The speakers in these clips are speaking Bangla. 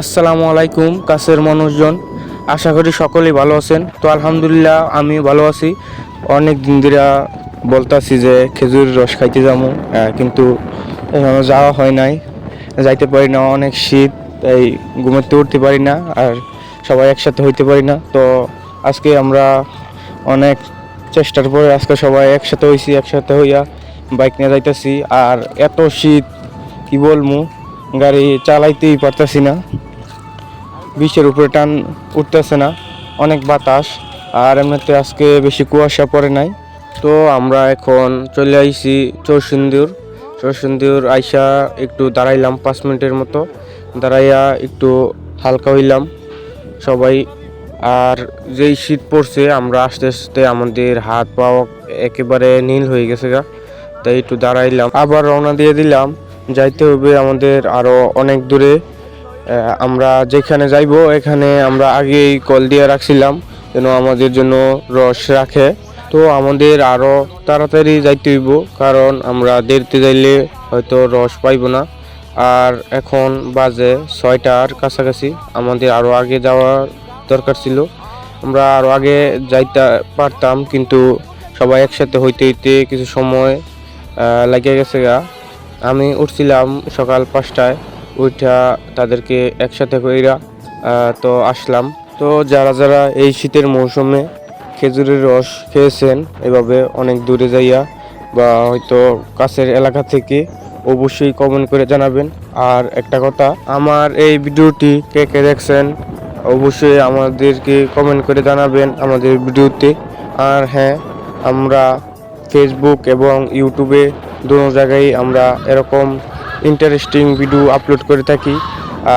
আসসালামু আলাইকুম, কাছের মানুষজন। আশা করি সকলেই ভালো আছেন। তো আলহামদুলিল্লাহ আমি ভালো আছি। অনেক দিন ধরে বলতাছি যে খেজুর রস খাইতে যাব কিন্তু যাওয়া হয় নাই। যাইতে পারি না, অনেক শীত, তাই ঘুমাতে উঠতে পারি না, আর সবাই একসাথে হইতে পারি না। তো আজকে আমরা অনেক চেষ্টার পরে আজকে সবাই একসাথে হইছি, একসাথে হইয়া বাইক নিয়ে যাইতেছি। আর এত শীত, কি বলব? গাড়ি চালাইতেই পারতেছি না। বিশের উপরে টান উঠতেছে না, অনেক বাতাস, আর এমনিতে আজকে বেশি কুয়াশা পড়ে নাই। তো আমরা এখন চলে আইছি চৌসিন্দুর। চৌসিন্দুর আইসা একটু দাঁড়াইলাম পাঁচ মিনিটের মতো। দাঁড়াইয়া একটু হালকা হইলাম সবাই। আর যেই শীত পড়ছে, আমরা আস্তে আস্তে আমাদের হাত পা একেবারে নীল হয়ে গেছে গা। তাই একটু দাঁড়াইলাম। আবার রওনা দিয়ে দিলাম। যাইতে হবে আমাদের আরও অনেক দূরে। আমরা যেখানে যাইব এখানে আমরা আগেই কল দিয়ে রাখছিলাম যেন আমাদের জন্য রস রাখে। তো আমাদের আরও তাড়াতাড়ি যাইতে হইব কারণ আমরা দেরিতে যাইলে হয়তো রস পাইবো না। আর এখন বাজে ছয়টার কাছাকাছি আমাদের আরও আগে যাওয়ার দরকার ছিল। আমরা আরও আগে যাইতে পারতাম কিন্তু সবাই একসাথে হইতে হইতে কিছু সময় আহ, লাগে গেছে গা। আমি উঠছিলাম সকাল পাঁচটায় উঠা তাদেরকে একসাথে কইরা তো আসলাম। তো যারা যারা এই শীতের মৌসুমে খেজুরের রস খেয়েছেন, এভাবে অনেক দূরে যাইয়া বা হয়তো কাছের এলাকা থেকে অবশ্যই কমেন্ট করে জানাবেন। আর একটা কথা, আমার এই ভিডিওটি কে কে দেখছেন, অবশ্যই আমাদেরকে কমেন্ট করে জানাবেন আমাদের ভিডিওতে। আর হ্যাঁ আমরা ফেসবুক এবং ইউটিউবে দোনো জায়গায় আমরা এরকম ইন্টারেস্টিং ভিডিও আপলোড করে থাকি।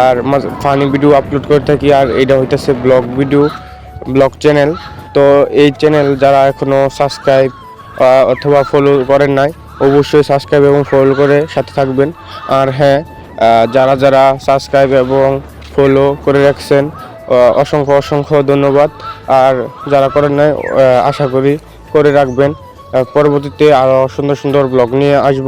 আর ফানি ভিডিও আপলোড করে থাকি, আর এটা হইতেছে ব্লগ ভিডিও ব্লগ চ্যানেল তো এই চ্যানেল যারা এখনও সাবস্ক্রাইব অথবা ফলো করেন নাই, অবশ্যই সাবস্ক্রাইব এবং ফলো করে সাথে থাকবেন। আর হ্যাঁ যারা যারা সাবস্ক্রাইব এবং ফলো করে রাখছেন অসংখ্য অসংখ্য ধন্যবাদ। আর যারা করেন নাই আশা করি করে রাখবেন। পরবর্তীতে আরও সুন্দর সুন্দর ব্লগ নিয়ে আসব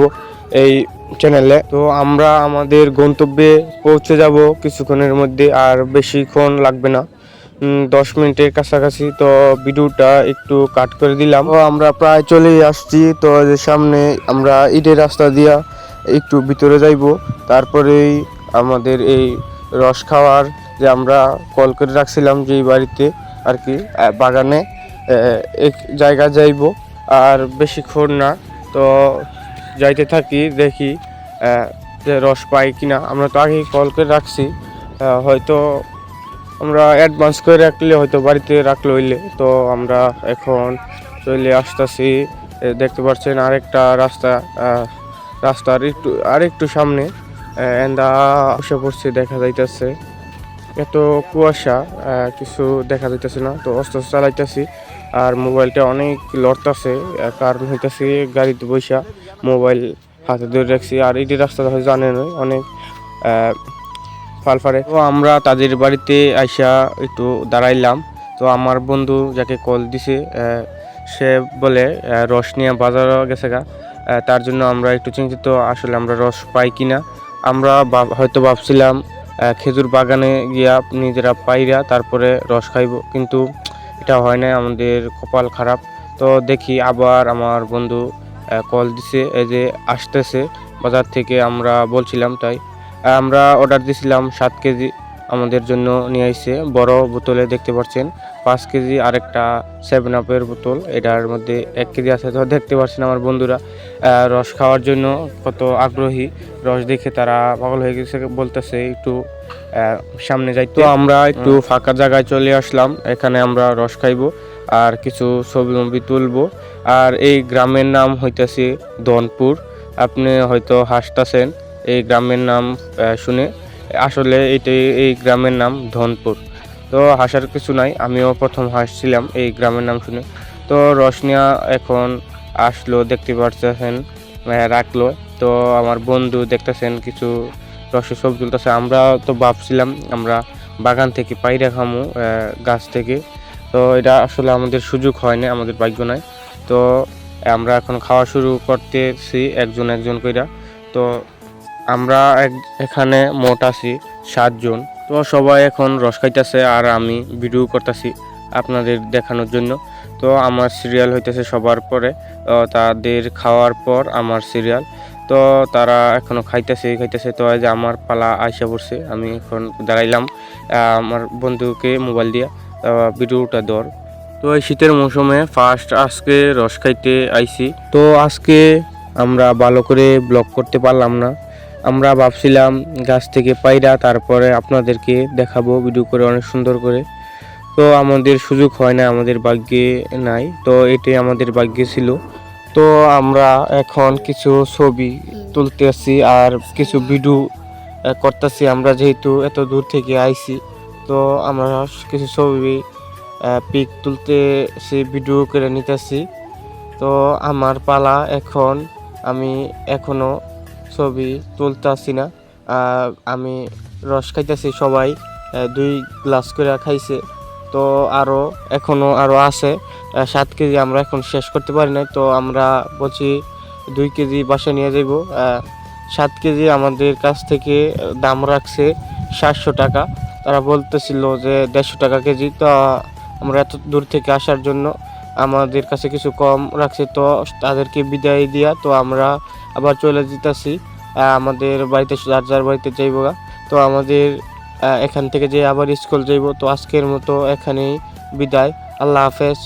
এই চ্যানেলে তো আমরা আমাদের গন্তব্যে পৌঁছে যাব কিছুক্ষণের মধ্যে, আর বেশিক্ষণ লাগবে না। দশ মিনিটের কাছাকাছি, তো ভিডিওটা একটু কাট করে দিলাম। তো আমরা প্রায় চলেই আসছি, তো সামনে আমরা ইটের রাস্তা দিয়া একটু ভিতরে যাইব। তারপরেই আমাদের এই রস খাওয়ার যে আমরা কল করে রাখছিলাম যে বাড়িতে আর কি বাগানে এক জায়গা যাইব। আর বেশিক্ষণ না। তো যাইতে থাকি, দেখি যে রস পাই কি না আমরা তো আগেই কল করে রাখছি। হয়তো আমরা অ্যাডভান্স করে রাখলে, হয়তো বাড়িতে রাখলে হইলে। তো আমরা এখন চলে আসতেছি। দেখতে পাচ্ছেন আরেকটা রাস্তা রাস্তার একটু, আরেকটু সামনে। এন্দা বসে পড়ছে, দেখা যাইতেছে। এত কুয়াশা কিছু দেখা যাইতেছে না। তো অস্ত চালাইতেছি। আর মোবাইলটা অনেক লড়তাছে কারণ হইতেছে গাড়িতে বৈশা মোবাইল হাতে ধরে রাখছি, আর এটি রাস্তাটা হয়তো জানেন অনেক ফালফারে তো আমরা তাদের বাড়িতে আইসা একটু দাঁড়াইলাম, তো আমার বন্ধু যাকে কল দিছে সে বলে রস নিয়ে বাজার গেছে গা তার জন্য আমরা একটু চিন্তিত, আসলে আমরা রস পাই কি না আমরা হয়তো ভাবছিলাম খেজুর বাগানে গিয়া নিজেরা পাইরা তারপরে রস খাইব, কিন্তু এটা হয় না আমাদের কপাল খারাপ। তো দেখি আবার আমার বন্ধু কল দিছে, এই যে আসতেছে। বাজার থেকে আমরা বলছিলাম তাই। আমরা অর্ডার দিছিলাম সাত কেজি। আমাদের জন্য নিয়ে আসছে বড় বোতলে দেখতে পাচ্ছেন পাঁচ কেজি আরেকটা সেভেন আপের বোতল। এটার মধ্যে এক কেজি আছে তো দেখতে পাচ্ছেন আমার বন্ধুরা। রস খাওয়ার জন্য কত আগ্রহী। রস দেখে তারা পাগল হয়ে গেছে বলতেছে একটু সামনে যাই তো আমরা একটু ফাঁকা জায়গায় চলে আসলাম। এখানে আমরা রস খাইবো আর কিছু ছবি মবি তুলবো। আর এই গ্রামের নাম হইতেছে দনপুর আপনি হয়তো হাসতাছেন এই গ্রামের নাম শুনে। আসলে এটাই এই গ্রামের নাম ধনপুর। তো হাসার কিছু নাই, আমিও প্রথম হাসছিলাম এই গ্রামের নাম শুনে। তো রসনিয়া এখন আসলো, দেখতে পাচ্ছেন রাখল। তো আমার বন্ধু দেখতেছেন, কিছু রসের সব তুলতেছে। আমরা তো ভাবছিলাম, আমরা বাগান থেকে পাইরা খামু গাছ থেকে। তো এটা আসলে আমাদের সুযোগ হয় না আমাদের ভাগ্য নাই। তো আমরা এখন খাওয়া শুরু করতেছি, একজন একজন কইরা। তো আমরা এখানে মোট আছি সাতজন। তো সবাই এখন রস খাইতেছে আর আমি ভিডিও করতেছি আপনাদের দেখানোর জন্য। তো আমার সিরিয়াল হইতেছে সবার পরে। তাদের খাওয়ার পর আমার সিরিয়াল তো তারা এখনও খাইতেছে খাইতেছে। তো যে আমার পালা আইসা পড়ছে, আমি এখন দাঁড়াইলাম। আমার বন্ধুকে মোবাইল দিয়ে। ভিডিওটা ধর। তো এই শীতের মৌসুমে ফার্স্ট আজকে রস খাইতে আইছি। তো আজকে আমরা ভালো করে ব্লগ করতে পারলাম না। আমরা ভাবছিলাম গাছ থেকে পাইরা তারপরে আপনাদেরকে দেখাবো ভিডিও করে অনেক সুন্দর করে। তো আমাদের সুযোগ হয় না আমাদের ভাগ্যে নাই, তো এটাই আমাদের ভাগ্যে ছিল। তো আমরা এখন কিছু ছবি তুলতে আসছি আর কিছু ভিডিও করতেছি। আমরা যেহেতু এত দূর থেকে আইছি, তো আমরা কিছু ছবি পিক তুলতে সে ভিডিও করে নিতেছি। তো আমার পালা এখন, আমি এখনও ছবি তুলতেছি না। আমি রস খাইতেছি সবাই দুই গ্লাস করে খাইছে। তো আরও এখনও আরও আছে। সাত কেজি আমরা এখন শেষ করতে পারি নাই। তো আমরা বলছি দুই কেজি বাসা নিয়ে যাব সাত কেজি আমাদের কাছ থেকে দাম রাখছে সাতশো টাকা। তারা বলতেছিল যে দেড়শো টাকা কেজি। তো আমরা এত দূর থেকে আসার জন্য আমাদের কাছে কিছু কম রাখছে, তো তাদেরকে বিদায় দিয়া তো আমরা আবার চলে যেতেছি। আমাদের বাড়িতে যার যার বাড়িতে যাইব। তো আমাদের এখান থেকে যে আবার স্কুল যাইব, তো আজকের মতো এখানেই বিদায়। আল্লাহ হাফেজ।